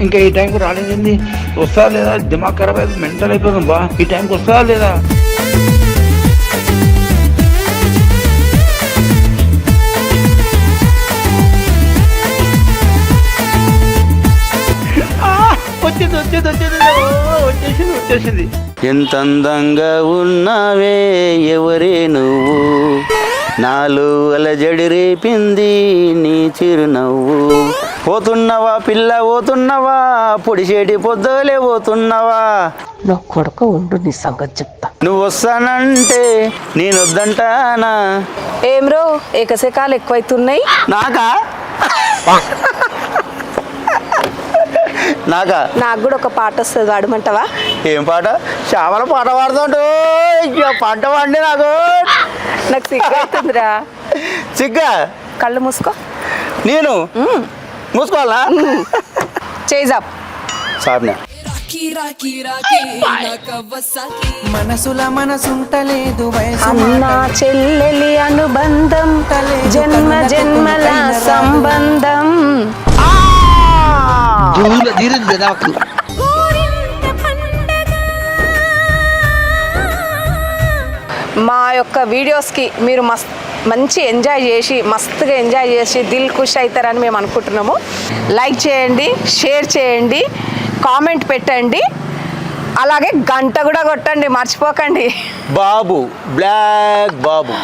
ఇంకా ఈ టైంకి రాలేదండి. వస్తా లేదా? దిమాగ్ ఖరాబ్ అయిపోయి మెంటల్ అయిపోతుంది బా. ఈ టైంకి వస్తా లేదా? ఆ, వచ్చేది వచ్చేది వచ్చేది. ఓ, వచ్చేసింది వచ్చేసింది. ఎంత అందంగా ఉన్నావే ఎవరే నువ్వు? నాలో అలజడి రేపింది నీ చిరునవ్వు. పోతున్నవా పిల్ల పోతున్నవా? పొడిచేటి పొద్దులే పోతున్నవా? నా కొడుకు ఉండు నీ సంగతి చెప్తా. నువ్వు వస్తానంటే నేను వద్దంటానా ఏం రో ఏకశకాలు ఎక్కువైతున్నాయి? నాకా? నాకా? నాకు కూడా ఒక పాట వస్తుంది వాడమంటావా? ఏం పాట? శ్యామల పాట పాడుతుంటూ పంట పండి నాకు. నాకు సిగ్గు అవుతుందిరా. సిగ్గా? కళ్ళు మూసుకో. నేను? మూసుకోవాలా? సాబ్నా రాఖీ రాఖీ నాకవ్వసాకి మనసుల మనసుంటలేదు చెల్లెలి అనుబంధం జన్మ జన్మల సంబంధం. మా యొక్క వీడియోస్కి మీరు మస్త్ మంచి ఎంజాయ్ చేసి మస్తుగా ఎంజాయ్ చేసి దిల్ ఖుష్ అవుతారని మేము అనుకుంటున్నాము. లైక్ చేయండి షేర్ చేయండి కామెంట్ పెట్టండి. అలాగే గంట కూడా కొట్టండి మర్చిపోకండి. బాబు బ్లాక్ బాబు.